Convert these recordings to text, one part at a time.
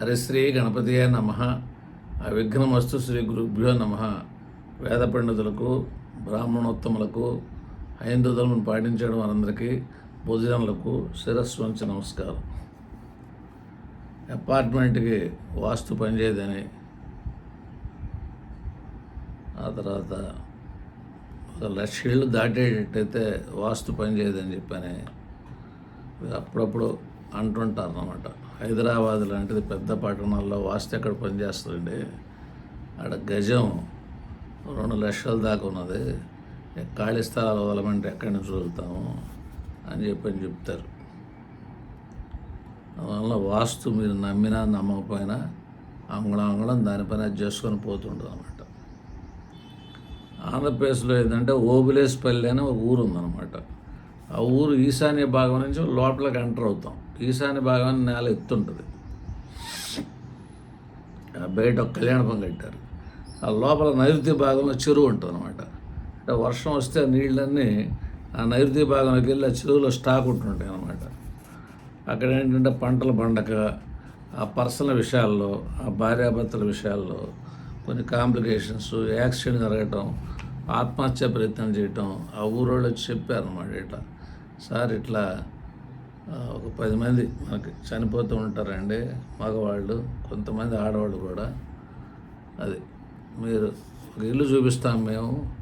హరిశ్రీ గణపతియ నమ. విఘ్నమస్తు శ్రీ గురుభ్యో నమ. వేద పండితులకు బ్రాహ్మణోత్తములకు హైందవ పాటించడం వారందరికీ భోజనములకు శిరస్సు వంచి నమస్కారం. అపార్ట్మెంట్కి వాస్తు పనిచేయదని ఆ తర్వాత ఒక లక్ష ఇళ్ళు దాటేటట్టయితే వాస్తు పనిచేయదని చెప్పని అప్పుడప్పుడు అంటుంటారు అన్నమాట హైదరాబాద్ లాంటిది పెద్ద పట్టణాల్లో వాస్తు ఎక్కడ పనిచేస్తుందండి? ఆడ గజం రెండు లక్షల దాకా ఉన్నది. ఖాళీ స్థలాలు వదలమంటే ఎక్కడి నుంచి వదులుతాము అని చెప్పని చెప్తారు. అందువల్ల వాస్తు మీరు నమ్మినా నమ్మకపోయినా అంగుళం అంగుళం దానిపైన చేసుకొని పోతుంటుంది అనమాట ఆంధ్రప్రదేశ్లో ఏంటంటే ఓబులేస్పల్లి అని ఒక ఊరు ఉందన్నమాట. ఆ ఊరు ఈశాన్య భాగం నుంచి లోపలికి ఎంటర్ అవుతాం. ఈశాన్య భాగం నేల ఎత్తుంటుంది. బయట ఒక కళ్యాణపం కట్టారు. ఆ లోపల నైరుతి భాగంలో చెరువు ఉంటుంది అనమాట అంటే వర్షం వస్తే ఆ నీళ్ళన్నీ ఆ నైరుతి భాగంలోకి వెళ్ళి ఆ చెరువులో స్టాక్ ఉంటుంటాయి అనమాట అక్కడ ఏంటంటే పంటలు పండక ఆ పర్సనల్ విషయాల్లో ఆ భార్యాభర్తల విషయాల్లో కొన్ని కాంప్లికేషన్స్ యాక్సిడెంట్ జరగటం ఆత్మహత్య ప్రయత్నం చేయటం ఆ ఊరోళ్ళు వచ్చి చెప్పారన్నమాట ఇట్లా. సార్ ఇట్లా ఒక పది మంది మనకి చనిపోతూ ఉంటారండి మగవాళ్ళు కొంతమంది ఆడవాళ్ళు కూడా. అది మీరు ఒక ఇల్లు చూపిస్తాం మేము.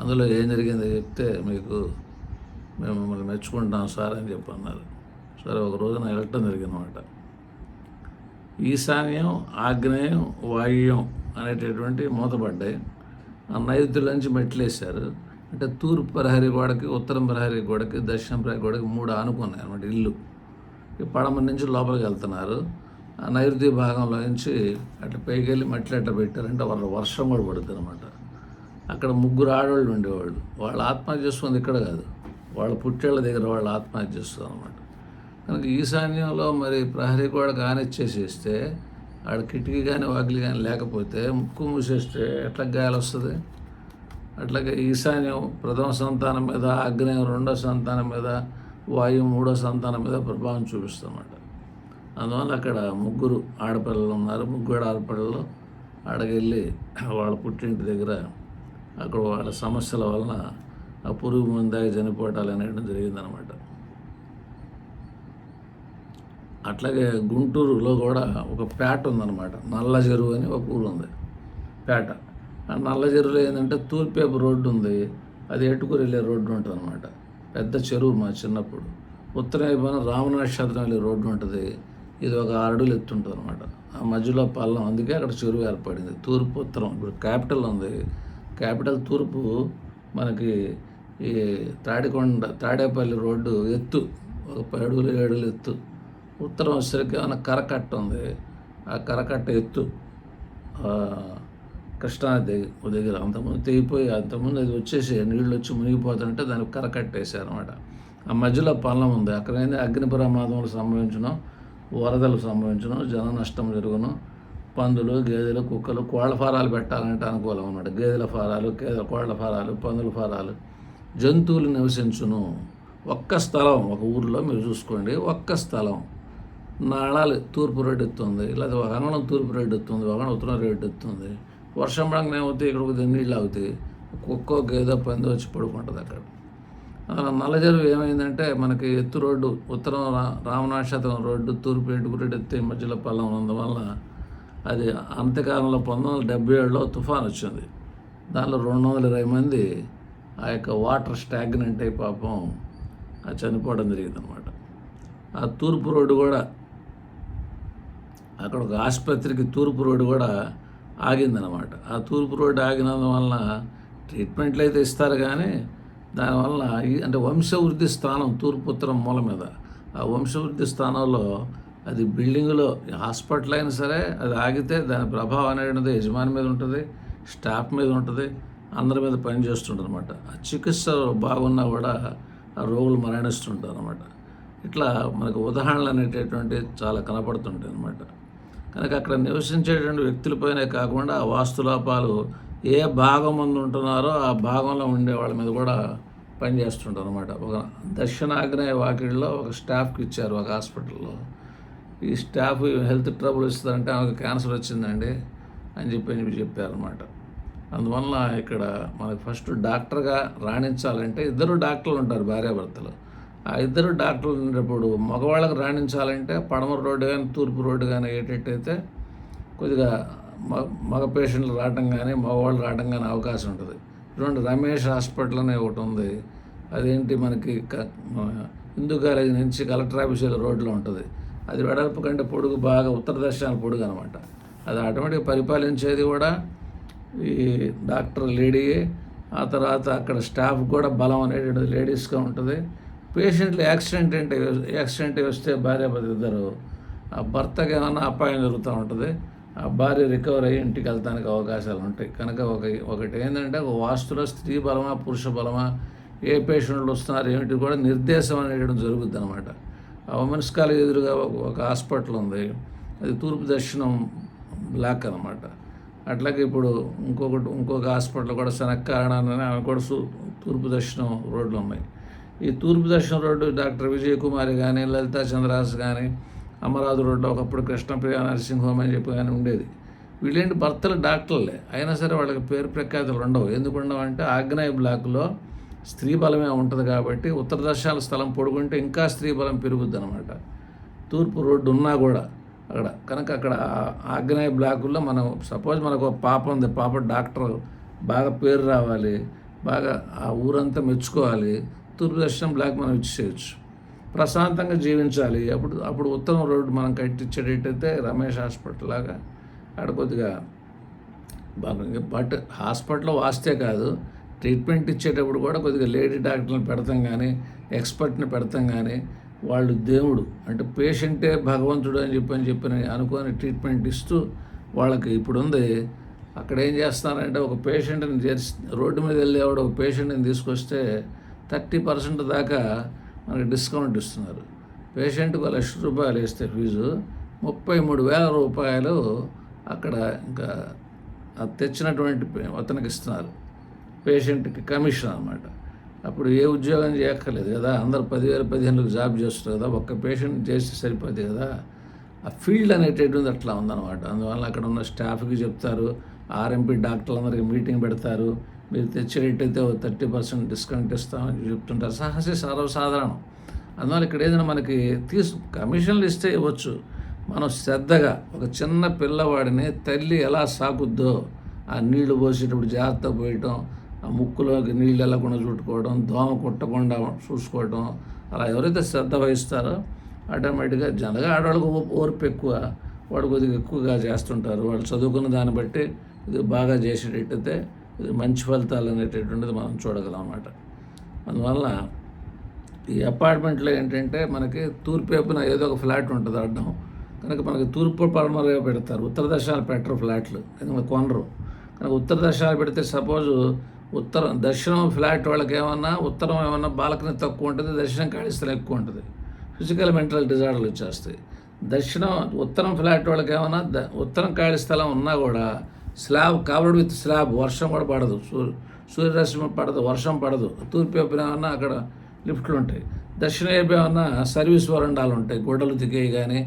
అందులో ఏం జరిగిందో చెప్తే మీకు మేము మిమ్మల్ని మెచ్చుకుంటాం సార్ అని చెప్పి అన్నారు సరే ఒక రోజున వెళ్ళటం జరిగిందన్నమాట. ఈశాన్యం ఆగ్నేయం వాయువ్యం అనేటటువంటి మూతపడ్డాయి. ఆ నైరుతిలోంచి మెట్లు వేశారు అంటే తూర్పు ప్రహరీ గోడకి ఉత్తరం ప్రహరీ గోడకి దక్షిణ ప్రహరీ గోడకి మూడు ఆనుకున్నాయి అనమాట ఇల్లు. ఈ పడమ నుంచి లోపలికి వెళ్తున్నారు. ఆ నైరుతి భాగంలో నుంచి అట్లా పైకి వెళ్ళి మెట్లు అట్లా పెట్టారంటే వాళ్ళ వర్షం కూడా పడుతుంది అనమాట అక్కడ ముగ్గురు ఆడవాళ్ళు ఉండేవాళ్ళు. వాళ్ళు ఆత్మహత్య చేసుకుంది ఇక్కడ కాదు. వాళ్ళ పుట్టేళ్ళ దగ్గర వాళ్ళు ఆత్మహత్య చేస్తుంది అనమాట కనుక ఈశాన్యంలో మరి ప్రహరీ గోడ కానిచ్చేసేస్తే ఆడ కిటికీ కానీ వాకిలి కానీ లేకపోతే ముక్కు మూసేస్తే ఎట్లా గాయాలు వస్తుంది అట్లాగే ఈశాన్యం ప్రథమ సంతానం మీద ఆగ్నేయం రెండో సంతానం మీద వాయువు మూడో సంతానం మీద ప్రభావం చూపిస్తామన్నమాట అందువల్ల అక్కడ ముగ్గురు ఆడపిల్లలు ఉన్నారు. ముగ్గురు ఆడపిల్లలు ఆడకెళ్ళి వాళ్ళ పుట్టింటి దగ్గర అక్కడ వాళ్ళ సమస్యల వలన ఆ పురుగు ముందాక చనిపోవటాలు అనేయడం జరిగిందనమాట. అట్లాగే గుంటూరులో కూడా ఒక పేట ఉందన్నమాట నల్ల చెరువు అని ఒక ఊరు ఉంది. పేట నల్ల చెరువులో ఏంటంటే తూర్పేపు రోడ్డు ఉంది. అది ఎటుకూరు వెళ్ళే రోడ్డు ఉంటుంది అనమాట పెద్ద చెరువు మా చిన్నప్పుడు. ఉత్తర వైపున రామనక్షత్రం వెళ్ళే రోడ్డు ఉంటుంది. ఇది ఒక ఆరు ఎత్తుంటుంది అనమాట ఆ మధ్యలో పల్లం అందుకే అక్కడ చెరువు ఏర్పడింది. తూర్పు ఉత్తరం ఇప్పుడు క్యాపిటల్ ఉంది. క్యాపిటల్ తూర్పు మనకి ఈ తాడికొండ తాడేపల్లి రోడ్డు ఎత్తు. ఒక పది అడుగులు ఎత్తు. ఉత్తరం వచ్చేసరికి ఏమైనా కరకట్ట ఉంది. ఆ కరకట్ట ఎత్తు. కృష్ణా దగ్గర దగ్గర అంతకుముందు తెగిపోయి అంతకుముందు అది వచ్చేసి నీళ్ళు వచ్చి మునిగిపోతుంటే దానికి కరకట్టేశారు అనమాట ఆ మధ్యలో పల్లం ఉంది. అక్కడ ఏంది అగ్ని ప్రమాదములు సంభవించడం వరదలు సంభవించడం జన నష్టం జరుగును. పందులు గేదెలు కుక్కలు కోళ్ళ ఫారాలు పెట్టాలంటే అనుకూలం అన్నమాట. గేదెల ఫారాలు గేదెల కోళ్ళ ఫారాలు పందుల ఫారాలు. జంతువులు నివసించును. ఒక్క స్థలం ఒక ఊరిలో మీరు చూసుకోండి ఒక్క స్థలం. నాళాలు తూర్పు రోడ్డు ఎత్తుంది లేదా ఒక అంగళం తూర్పు రోడ్డు ఎత్తుంది ఒక అంగళం ఉత్తరం రోడ్డు ఎత్తుంది. వర్షం పడంగా ఏమవుతాయి ఇక్కడ కొద్దిగా నీళ్ళు అవుతాయి కుక్క గేదె పంది వచ్చి పడుకుంటుంది అక్కడ. అలా నల్లజరువు ఏమైందంటే మనకి ఎత్తు రోడ్డు ఉత్తరం రా రామనాక్షత్రం రోడ్డు తూర్పు ఎంటుకు ఎత్తే మధ్యలో పల్లం ఉన్నందువల్ల అది అంత్యకాలంలో పంతొమ్మిది వందల డెబ్బై ఏడులో తుఫాన్ వచ్చింది. దానిలో రెండు వందల ఇరవై మంది ఆ యొక్క వాటర్ స్టాగ్నెంట్ అయి పాపం అది చనిపోవడం జరిగిందనమాట ఆ తూర్పు రోడ్డు కూడా అక్కడ ఒక ఆసుపత్రికి తూర్పు రోడ్డు కూడా ఆగిందనమాట ఆ తూర్పు రోడ్డు ఆగినందువలన ట్రీట్మెంట్లు అయితే ఇస్తారు కానీ దానివల్ల ఈ- అంటే వంశవృద్ధి స్థానం తూర్పు ఉత్తరం మూల మీద. ఆ వంశవృద్ధి స్థానంలో అది బిల్డింగ్లో హాస్పిటల్ అయినా సరే అది ఆగితే దాని ప్రభావం అనేది యజమాని మీద ఉంటుంది స్టాఫ్ మీద ఉంటుంది అందరి మీద పనిచేస్తుంటుంది అనమాట ఆ చికిత్స బాగున్నా కూడా ఆ రోగులు మరణిస్తుంటారు అనమాట ఇట్లా మనకు ఉదాహరణలు అనేటటువంటి చాలా కనపడుతుంటాయి అనమాట కనుక అక్కడ నివసించేటువంటి వ్యక్తులపైనే కాకుండా ఆ వాస్తులోపాలు ఏ భాగం ముందు ఉంటున్నారో ఆ భాగంలో ఉండే వాళ్ళ మీద కూడా పనిచేస్తుంటారు అనమాట ఒక దక్షిణాగ్నేయ వాకిడిలో ఒక స్టాఫ్కి ఇచ్చారు ఒక హాస్పిటల్లో. ఈ స్టాఫ్ హెల్త్ ట్రబుల్ ఇస్తుందంటే ఆమెకు క్యాన్సర్ వచ్చిందండి అని చెప్పి అని చెప్పి చెప్పారనమాట అందువల్ల ఇక్కడ మనకి ఫస్ట్ డాక్టర్గా రాణించాలంటే ఇద్దరు డాక్టర్లు ఉంటారు భార్యాభర్తలు. ఆ ఇద్దరు డాక్టర్లు ఉండేటప్పుడు మగవాళ్ళకి రాణించాలంటే పడమర రోడ్డు కానీ తూర్పు రోడ్డు కానీ ఏటట్టయితే కొద్దిగా మగ మగ పేషెంట్లు రావడం కానీ మగవాళ్ళు రావడం కానీ అవకాశం ఉంటుంది. ఇటువంటి రమేష్ హాస్పిటల్ అనే ఒకటి ఉంది. అదేంటి మనకి క- హిందూ కాలేజీ నుంచి కలెక్టర్ ఆఫీస్ రోడ్లో ఉంటుంది. అది వెడల్పు కంటే పొడుగు బాగా ఉత్తర దర్శనాల పొడుగు అనమాట అది ఆటోమేటిక్ పరిపాలించేది కూడా ఈ డాక్టర్ లేడీయే. ఆ తర్వాత అక్కడ స్టాఫ్ కూడా బలం అనేటువంటిది లేడీస్గా ఉంటుంది. పేషెంట్లు యాక్సిడెంట్ అంటే యాక్సిడెంట్ వస్తే భార్య భర్త ఇద్దరు ఆ భర్తకి ఏమైనా అపాయం జరుగుతూ ఉంటుంది ఆ భార్య రికవర్ అయ్యి ఇంటికి వెళ్తానికి అవకాశాలు ఉంటాయి. కనుక ఒక ఒకటి ఏంటంటే ఒక వాస్తులో స్త్రీ బలమా పురుష బలమా ఏ పేషెంట్లు వస్తున్నారు ఏమిటి కూడా నిర్దేశం అనేది జరుగుద్ది అనమాట ఆ ఉమెన్స్ కాలేజ్ ఎదురుగా ఒక- ఒక హాస్పిటల్ ఉంది. అది తూర్పు దర్శనం బ్లాక్ అనమాట అట్లాగే ఇప్పుడు ఇంకొకటి ఇంకొక హాస్పిటల్ కూడా శనక్కారణాన్ని అవి కూడా తూర్పు దర్శనం రోడ్లు ఉన్నాయి. ఈ తూర్పు దర్శనం రోడ్డు డాక్టర్ విజయ్ కుమారి కానీ లలితా చంద్రాస్ కానీ అమరావతి రోడ్లో ఒకప్పుడు కృష్ణప్రియ నర్సింగ్ హోమ్ అని చెప్పి కానీ ఉండేది. వీళ్ళేంటి భర్తలు డాక్టర్లే. అయినా సరే వాళ్ళకి పేరు ప్రఖ్యాతులు ఉండవు. ఎందుకు ఉండవు అంటే ఆగ్నేయ బ్లాక్లో స్త్రీ బలమే ఉంటుంది కాబట్టి ఉత్తర దర్శనాల స్థలం పొడుగుంటే ఇంకా స్త్రీ బలం పెరుగుద్ది అనమాట తూర్పు రోడ్డు ఉన్నా కూడా అక్కడ కనుక అక్కడ ఆగ్నేయ బ్లాకుల్లో మనం సపోజ్ మనకు ఒక పాప ఉంది. పాప డాక్టర్ బాగా పేరు రావాలి. బాగా ఆ ఊరంతా మెచ్చుకోవాలి. తూర్పు బ్లాక్ మనం ఇచ్చేయచ్చు ప్రశాంతంగా జీవించాలి. అప్పుడు అప్పుడు ఉత్తరం రోడ్డు మనం కట్టించేటట్టయితే రమేష్ హాస్పిటల్ లాగా అక్కడ కొద్దిగా బాగుంది. బట్ హాస్పిటల్లో వాస్తే కాదు. ట్రీట్మెంట్ ఇచ్చేటప్పుడు కూడా కొద్దిగా లేడీ డాక్టర్ని పెడతాం కానీ ఎక్స్పర్ట్ని పెడతాం కానీ వాళ్ళు దేవుడు. అంటే పేషెంటే భగవంతుడు అని చెప్పి అని చెప్పి అనుకొని ట్రీట్మెంట్ ఇస్తూ వాళ్ళకి ఇప్పుడు ఉంది అక్కడ ఏం చేస్తారంటే ఒక పేషెంట్ని చేర్చి రోడ్డు మీద వెళ్ళేవాడు ఒక పేషెంట్ని తీసుకొస్తే థర్టీ పర్సెంట్ దాకా మనకి డిస్కౌంట్ ఇస్తున్నారు. పేషెంట్కి లక్ష రూపాయలు వేస్తే ఫీజు ముప్పై మూడు వేల రూపాయలు అక్కడ ఇంకా తెచ్చినటువంటి పే- అతనికి ఇస్తున్నారు. పేషెంట్కి కమిషన్ అనమాట అప్పుడు ఏ ఉద్యోగం చేయక్కర్లేదు కదా అందరు పదివేల పదిహేనులకు జాబ్ చేస్తారు కదా ఒక్క పేషెంట్ చేస్తే సరిపోతుంది కదా. ఆ ఫీల్డ్ అనేటటువంటిది అట్లా ఉందన్నమాట. అందువల్ల అక్కడ ఉన్న స్టాఫ్కి చెప్తారు ఆర్ఎంపీ డాక్టర్లందరికీ మీటింగ్ పెడతారు. మీరు తెచ్చేటట్టయితే థర్టీ పర్సెంట్ డిస్కౌంట్ ఇస్తామని చెప్తుంటారు. సహజ సర్వసాధారణం. అందువల్ల ఇక్కడ ఏదైనా మనకి తీసు కమిషన్లు ఇస్తే ఇవ్వచ్చు. మనం శ్రద్ధగా ఒక చిన్న పిల్లవాడిని తల్లి ఎలా సాకుద్దో ఆ నీళ్ళు పోసేటప్పుడు జాగ్రత్త పోయటం ఆ ముక్కులోకి నీళ్ళు వెళ్ళకుండా చుట్టుకోవడం దోమ కుట్టకుండా చూసుకోవడం అలా ఎవరైతే శ్రద్ధ వహిస్తారో ఆటోమేటిక్గా జనగా ఆడవాళ్ళకి ఓర్పు ఎక్కువ. వాడు కొద్దిగా ఎక్కువగా చేస్తుంటారు. వాళ్ళు చదువుకున్న దాన్ని బట్టి ఇది బాగా చేసేటట్టయితే ఇది మంచి ఫలితాలు అనేటటువంటిది మనం చూడగలం అన్నమాట. అందువల్ల ఈ అపార్ట్మెంట్లో ఏంటంటే మనకి తూర్పు వైపున ఏదో ఒక ఫ్లాట్ ఉంటుంది అడ్డం. కనుక మనకి తూర్పు పడమరగా పెడతారు. ఉత్తర దశాలు పెట్టరు ఫ్లాట్లు. ఎందుకంటే కొనరు. కనుక ఉత్తర దశాలు పెడితే సపోజు ఉత్తరం దక్షిణం ఫ్లాట్ వాళ్ళకి ఏమన్నా ఉత్తరం ఏమన్నా బాలకని తక్కువ ఉంటుంది దక్షిణం ఖాళీ స్థలం ఎక్కువ ఉంటుంది. ఫిజికల్ మెంటల్ డిజార్డర్లు వచ్చేస్తాయి. దక్షిణం ఉత్తరం ఫ్లాట్ వాళ్ళకి ఏమన్నా ద- ఉత్తరం ఖాళీ స్థలం ఉన్నా కూడా స్లాబ్ కవర్డ్ విత్ స్లాబ్ వర్షం కూడా పడదు. సూర్య సూర్యరశ్మి పడదు వర్షం పడదు. తూర్పు వైపున ఏమన్నా అక్కడ లిఫ్ట్లు ఉంటాయి. దక్షిణ వైపు ఏమన్నా సర్వీస్ వరండాలు ఉంటాయి. గుడ్డలు దిగేవి కానీ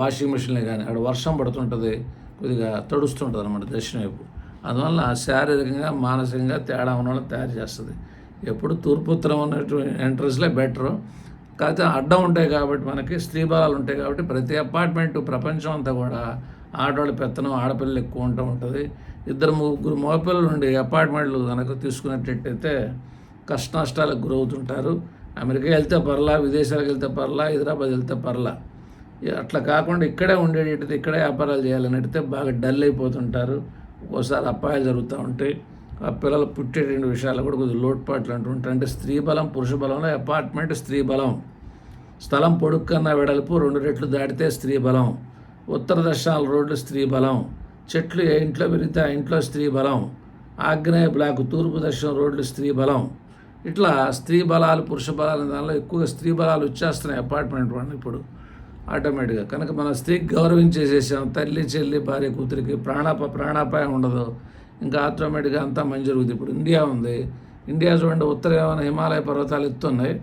వాషింగ్ మిషన్లు కానీ అక్కడ వర్షం పడుతుంటుంది కొద్దిగా తడుస్తుంటుంది అనమాట దక్షిణ వైపు. అందువల్ల శారీరకంగా మానసికంగా తేడా ఉన్న వాళ్ళు తయారు చేస్తుంది. ఎప్పుడు తూర్పు ఉత్తరం ఉన్నటువంటి ఎంట్రన్స్లే బెటరు. కాకపోతే అడ్డం ఉంటాయి కాబట్టి మనకి స్త్రీ బలాలు ఉంటాయి కాబట్టి ప్రతి అపార్ట్మెంట్ ప్రపంచం అంతా కూడా ఆడవాళ్ళ పెత్తనం ఆడపిల్లలు ఎక్కువ ఉంటూ ఉంటుంది. ఇద్దరు ముగ్గురు మగపిల్లలు ఉండి అపార్ట్మెంట్లు కనుక తీసుకున్నట్టయితే కష్ట నష్టాలకు గురవుతుంటారు. అమెరికా వెళ్తే పర్లా విదేశాలకు వెళ్తే పర్లా హైదరాబాద్ వెళ్తే పర్లా. అట్లా కాకుండా ఇక్కడే ఉండేటట్టు ఇక్కడే వ్యాపారాలు చేయాలనైతే బాగా డల్ అయిపోతుంటారు. ఒక్కోసారి అపాయాలు జరుగుతూ ఉంటాయి. ఆ పిల్లలు పుట్టేటువంటి విషయాలు కూడా కొద్దిగా లోటుపాట్లు అంటూ ఉంటాయి. అంటే స్త్రీ బలం పురుష బలంలో అపార్ట్మెంట్ స్త్రీ బలం. స్థలం పొడుక్కన్నా వెడల్పు రెండు రెట్లు దాటితే స్త్రీ బలం. ఉత్తర దర్శనాల రోడ్లు స్త్రీ బలం చెట్లు ఏ ఇంట్లో పెరిగితే ఆ ఇంట్లో స్త్రీ బలం ఆగ్నేయ బ్లాక్ తూర్పు దర్శనం రోడ్లు స్త్రీ బలం. ఇట్లా స్త్రీ బలాలు పురుష బలాలు దానిలో ఎక్కువగా స్త్రీ బలాలు వచ్చేస్తున్నాయి అపార్ట్మెంట్ వాళ్ళు ఇప్పుడు ఆటోమేటిక్గా. కనుక మన స్త్రీకి గౌరవించేసేసాం తల్లి చెల్లి భార్య కూతురికి ప్రాణాప ప్రాణాపాయం ఉండదు. ఇంకా ఆటోమేటిక్గా అంతా మంచి జరుగుతుంది ఇప్పుడు ఇండియా ఉంది. ఇండియా చూడండి ఉత్తర ఏమైనా హిమాలయ పర్వతాలు ఎత్తున్నాయి.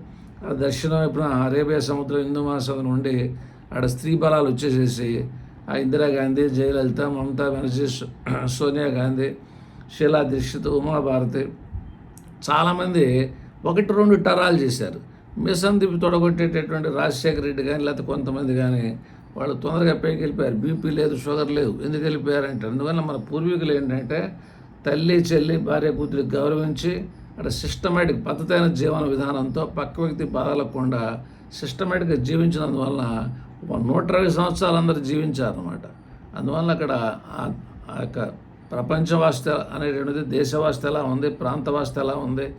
ఆ దక్షిణం వైపున అరేబియా సముద్రం హిందూ మహాసముద్రం ఉండి ఆడ స్త్రీ బలాలు వచ్చేసేసి ఆ ఇందిరాగాంధీ జయలలిత మమతా బెనర్జీ సోనియా గాంధీ షీలా దీక్షిత్ ఉమాభారతి చాలామంది ఒకటి రెండు టరాలు చేశారు. మిషన్ తిప్పి తొడగొట్టేటటువంటి రాజశేఖర రెడ్డి కానీ లేకపోతే కొంతమంది కానీ వాళ్ళు తొందరగా పైకి వెళ్ళిపోయారు. బీపీ లేదు షుగర్ లేదు ఎందుకు వెళ్ళిపోయారంటే అందువల్ల మన పూర్వీకులు ఏంటంటే తల్లి చెల్లి భార్య కూతురికి గౌరవించి అక్కడ సిస్టమేటిక్ పద్ధతైన జీవన విధానంతో పక్క వ్యక్తి బాధలకుండా సిస్టమేటిక్గా జీవించినందువలన నూట ఇరవై సంవత్సరాలు అందరూ జీవించారనమాట అందువల్ల అక్కడ ఆ- యొక్క ప్రపంచ వాస్త అనేటువంటిది దేశవాస్త ఎలా ఉంది ప్రాంత వాస్త ఎలా ఉంది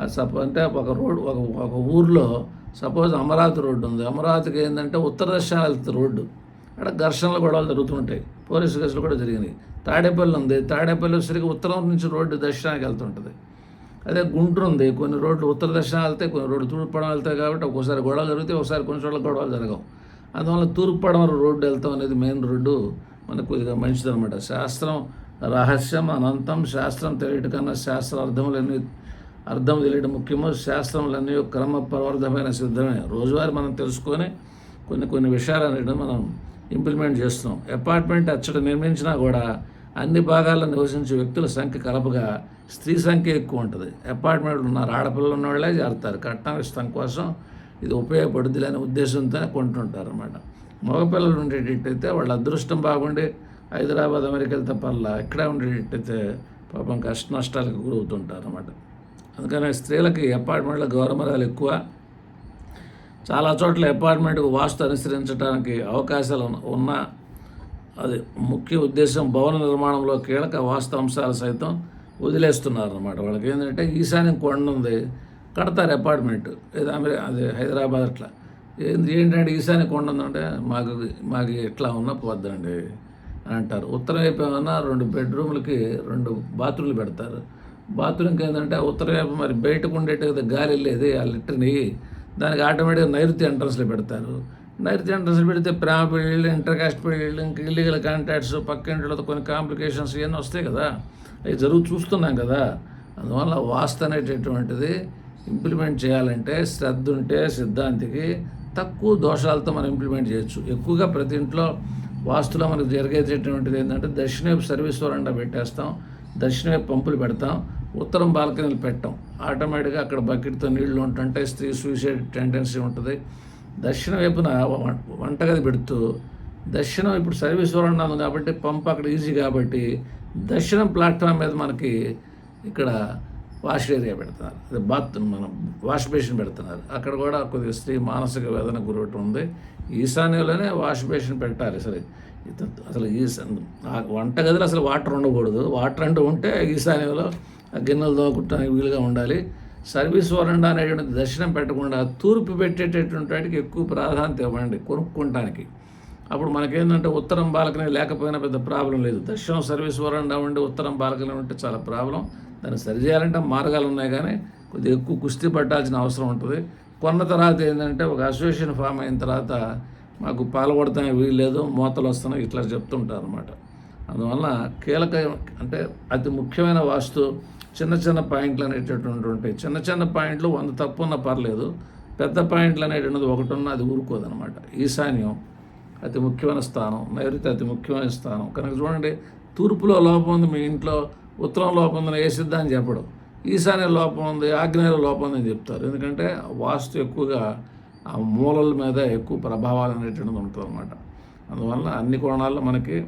అది సపో అంటే ఒక రోడ్ ఒక ఒక ఊర్లో సపోజ్ అమరావతి రోడ్డు ఉంది. అమరావతికి ఏంటంటే ఉత్తర దక్షిణ రోడ్డు అక్కడ ఘర్షణలు గొడవలు జరుగుతుంటాయి. పోలీసు కేసులు కూడా జరిగినాయి. తాడేపల్లి ఉంది. తాడేపల్లి సరిగ్గా ఉత్తరం నుంచి రోడ్డు దక్షిణానికి వెళ్తుంటుంది. అదే గుంటూరు ఉంది. కొన్ని రోడ్లు ఉత్తర దక్షిణ వెళ్తాయి కొన్ని రోడ్లు తూర్పు వెళ్తాయి కాబట్టి ఒక్కోసారి గొడవలు జరుగుతాయి ఒకసారి కొన్ని చోట్ల గొడవలు జరగవు. అందువల్ల తూర్పు పడవ రోడ్డు వెళ్తాం అనేది మెయిన్ రోడ్డు మనకు కొద్దిగా మంచిదనమాట శాస్త్రం రహస్యం అనంతం శాస్త్రం తెలియటం కన్నా శాస్త్ర అర్థములన్నీ అర్థం తెలియడం ముఖ్యమో. శాస్త్రములన్నీ క్రమ ప్రవర్ధమైన సిద్ధమే. రోజువారీ మనం తెలుసుకొని కొన్ని కొన్ని విషయాలు అనేది మనం ఇంప్లిమెంట్ చేస్తున్నాం. అపార్ట్మెంట్ అచ్చట నిర్మించినా కూడా అన్ని భాగాల్లో నివసించే వ్యక్తుల సంఖ్య కలపగా స్త్రీ సంఖ్య ఎక్కువ ఉంటుంది. అపార్ట్మెంట్లు ఉన్నారు. ఆడపిల్లలు ఉన్నవాళ్ళే చేరుతారు. కట్నం ఇష్టం కోసం ఇది ఉపయోగపడుద్ది అనే ఉద్దేశంతో కొంటుంటారు అనమాట మగపిల్లలు ఉండేటట్టయితే వాళ్ళ అదృష్టం బాగుండి హైదరాబాద్ అమెరికా వెళ్తే పర్లా ఇక్కడే ఉండేటట్టయితే పాపం కష్ట నష్టాలకు గురవుతుంటారు అనమాట అందుకని స్త్రీలకి అపార్ట్మెంట్లో గౌరవరాలు ఎక్కువ. చాలా చోట్ల అపార్ట్మెంట్కు వాస్తు అనుసరించడానికి అవకాశాలు ఉన్న- ఉన్నా అది ముఖ్య ఉద్దేశం భవన నిర్మాణంలో కీలక వాస్తు అంశాలు సైతం వదిలేస్తున్నారు అనమాట వాళ్ళకి ఏంటంటే ఈశాన్యం కొండ ఉంది. కడతారు అపార్ట్మెంట్ ఏదో అమెరి అదే హైదరాబాద్ అట్లా. ఏంది ఏంటంటే ఈశాన్య కొండ ఉందంటే మాకు మాకు ఎట్లా ఉన్నా పోద్దండి అని అంటారు. ఉత్తరం వైపు ఏమన్నా రెండు బెడ్రూమ్లకి రెండు బాత్రూమ్లు పెడతారు. బాత్రూమ్కి ఏంటంటే ఉత్తరం వైపు మరి బయటకు ఉండేట గాలి వెళ్ళేది ఆ లిటర్ని దానికి ఆటోమేటిక్గా నైరుతి ఎంట్రన్స్లో పెడతారు. నైరుతి ఎంట్రన్స్లో పెడితే ప్రేమ పెళ్ళిళ్ళు ఇంటర్ కాస్ట్ పెళ్ళిళ్ళు ఇంకా ఇల్లీగల్ కాంటాక్ట్స్ పక్కింటితో కొన్ని కాంప్లికేషన్స్ ఇవన్నీ వస్తాయి కదా. అవి జరుగు చూస్తున్నాం కదా. అందువల్ల వాస్తు అనేటటువంటిది ఇంప్లిమెంట్ చేయాలంటే శ్రద్ధ ఉంటే సిద్ధాంతికి తక్కువ దోషాలతో మనం ఇంప్లిమెంట్ చేయొచ్చు. ఎక్కువగా ప్రతి ఇంట్లో వాస్తులో మనకు జరిగేటటువంటిది ఏంటంటే దక్షిణ వైపు సర్వీస్ వరండా పెట్టేస్తాం దక్షిణ వైపు పంపులు పెడతాం ఉత్తరం బాల్కనీలు పెట్టాం. ఆటోమేటిక్గా అక్కడ బకెట్తో నీళ్ళు ఉంటుంటే స్త్రీ సూసైడ్ టెండెన్సీ ఉంటుంది. దక్షిణ వైపున వంటగది పెడుతూ దక్షిణం ఇప్పుడు సర్వీస్ వరండా ఉంది కాబట్టి పంప్ అక్కడ ఈజీ కాబట్టి దక్షిణం ప్లాట్ఫామ్ మీద మనకి ఇక్కడ వాష్ ఏరియా పెడుతున్నారు అదే బాత్ మనం వాష్ బేసిన్ పెడుతున్నారు. అక్కడ కూడా కొద్దిగా స్త్రీ మానసిక వేదన గురవటం ఉంది. ఈశాన్యంలోనే వాష్ బేసిన్ పెట్టాలి. సరే అసలు ఈ వంట వంటగదిలో అసలు వాటర్ ఉండకూడదు. వాటర్ అంటూ ఉంటే ఈశాన్యంలో గిన్నెలు దోకుంటానికి వీలుగా ఉండాలి. సర్వీస్ వరండా అనేటువంటి దర్శనం పెట్టకుండా తూర్పు పెట్టేటటువంటి వాటికి ఎక్కువ ప్రాధాన్యత ఇవ్వండి కొనుక్కోవటానికి అప్పుడు మనకేంటంటే ఉత్తరం బాల్కనీ లేకపోయినా పెద్ద ప్రాబ్లం లేదు. దర్శనం సర్వీస్ వరండా ఉండి ఉత్తరం బాల్కనీ ఉంటే చాలా ప్రాబ్లం. దాన్ని సరిచేయాలంటే మార్గాలు ఉన్నాయి కానీ కొద్దిగా ఎక్కువ కుస్తీ పట్టాల్సిన అవసరం ఉంటుంది. కొన్న తర్వాత ఏంటంటే ఒక అసోసియేషన్ ఫామ్ అయిన తర్వాత మాకు పాల్గొడతానే వీలు లేదు మూతలు వస్తున్నాయి ఇట్లా చెప్తుంటారు అనమాట అందువల్ల కీలక అంటే అతి ముఖ్యమైన వాస్తు చిన్న చిన్న పాయింట్లు అనేటటువంటి ఉంటాయి. చిన్న చిన్న పాయింట్లు వంద తప్పు ఉన్నా పర్లేదు పెద్ద పాయింట్లు అనేటువంటిది ఒకటి ఉన్నా అది ఊరుకోదనమాట ఈశాన్యం అతి ముఖ్యమైన స్థానం నైరుతి అతి ముఖ్యమైన స్థానం. కనుక చూడండి తూర్పులో లోపం ఉంది మీ ఇంట్లో ఉత్తరం లోపం ఉందని ఏ సిద్ధాన్ని చెప్పడం? ఈశాన్య లోపం ఉంది ఆగ్నేయ లోపం ఉందని చెప్తారు. ఎందుకంటే వాస్తు ఎక్కువగా ఆ మూలల మీద ఎక్కువ ప్రభావాలు అనేటువంటిది ఉంటుంది అనమాట అందువల్ల అన్ని కోణాల్లో మనకి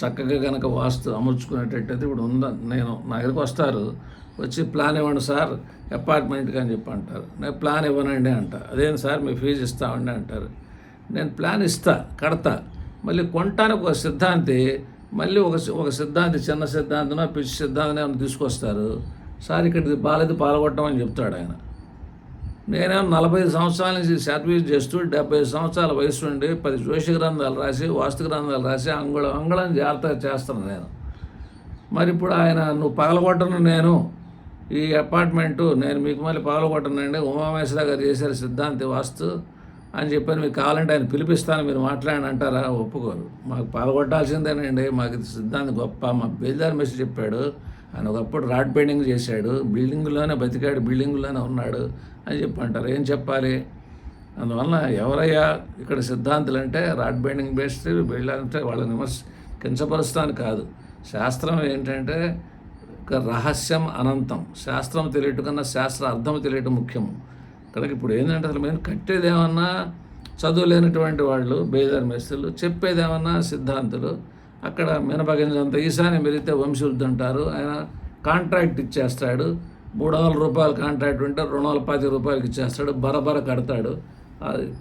చక్కగా కనుక వాస్తు అమర్చుకునేటట్టయితే ఇప్పుడు ఉందా నేను నా దగ్గరికి వస్తారు వచ్చి ప్లాన్ ఇవ్వండి సార్ అపార్ట్మెంట్కి అని చెప్పి అంటారు. నేను ప్లాన్ ఇవ్వనండి అంట. అదేం సార్ మీ ఫీజు ఇస్తామండి అంటారు. నేను ప్లాన్ ఇస్తా కడతా. మళ్ళీ కొనటానికి ఒక సిద్ధాంతి మళ్ళీ ఒక ఒక సిద్ధాంతి చిన్న సిద్ధాంతం పిచ్చి సిద్ధాంతం ఏమైనా తీసుకొస్తారు. సార్ ఇక్కడ బాలేదు బాలేదు పాల్గొట్టమని చెప్తాడు ఆయన. నేనేమో నలభై ఐదు సంవత్సరాల నుంచి సర్వీస్ చేస్తూ డెబ్బై ఐదు సంవత్సరాల వయసు నుండి పది జ్యోషి గ్రంథాలు రాసి వాస్తు గ్రంథాలు రాసి అంగుళం అంగుళం జాగ్రత్తగా చేస్తాను నేను. మరి ఇప్పుడు ఆయన నువ్వు పగలగొట్టను నేను. ఈ అపార్ట్మెంటు నేను మీకు మళ్ళీ పగలగొట్టనండి. ఉమామేశ్వర గారు చేశారు సిద్ధాంతి వాస్తు. అని చెప్పని మీకు కావాలంటే ఆయన పిలిపిస్తాను మీరు మాట్లాడని అంటారా? ఒప్పుకోరు. మాకు పాల్గొట్టాల్సిందేనండి మాకు ఇది సిద్ధాంతి గొప్ప మా బేల్దార్ మెసేజ్ చెప్పాడు. ఆయన ఒకప్పుడు రాడ్ పెయింటింగ్ చేశాడు బిల్డింగ్లోనే బతికాడు బిల్డింగ్లోనే ఉన్నాడు అని చెప్పి అంటారు ఏం చెప్పాలి? అందువలన ఎవరయ్యా ఇక్కడ సిద్ధాంతులు అంటే రాడ్ బైండింగ్ బేస్డ్ వీళ్ళంటే వాళ్ళని విమర్శ కించపరుస్తాను కాదు. శాస్త్రం ఏంటంటే ఒక రహస్యం అనంతం. శాస్త్రం తెలియటం కన్నా శాస్త్ర అర్థం తెలియటం ముఖ్యము. ఇక్కడికి ఇప్పుడు ఏంటంటే అసలు మేము కట్టేది ఏమన్నా చదువు లేనటువంటి వాళ్ళు బేదర్ మెస్సులు చెప్పేది ఏమన్నా సిద్ధాంతులు అక్కడ మినపగించంత ఈశాన్యం పెరిగితే వంశవృద్ధి అంటారు ఆయన కాంట్రాక్ట్ ఇచ్చేస్తాడు. మూడు వందల రూపాయలు కాంట్రాక్ట్ ఉంటే రెండు వందల పది రూపాయలకి ఇచ్చేస్తాడు. బరబర కడతాడు.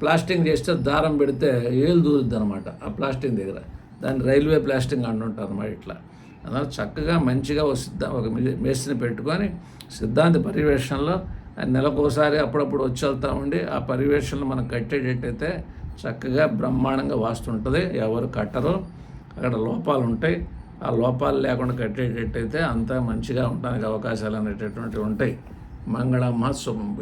ప్లాస్టింగ్ చేస్తే దారం పెడితే ఏలు దూరుద్ది అనమాట ఆ ప్లాస్టింగ్ దగ్గర. దాన్ని రైల్వే ప్లాస్టింగ్ అంటుంటారు అనమాట ఇట్లా. అందువల్ల చక్కగా మంచిగా ఒక సిద్ధ ఒక మే- పెట్టుకొని సిద్ధాంత పర్యవేక్షణలో నెలకోసారి అప్పుడప్పుడు వచ్చి వెళ్తూ ఉండి ఆ పర్యవేక్షణలు మనం కట్టేటట్టయితే చక్కగా బ్రహ్మాండంగా వాస్తుంటుంది. ఎవరు కట్టరు. అక్కడ లోపాలు ఉంటాయి ఆ లోపాలు లేకుండా కట్టేటట్టయితే అంతా మంచిగా ఉండడానికి అవకాశాలు అనేటటువంటివి ఉంటాయి. మంగళమ్మ శుభం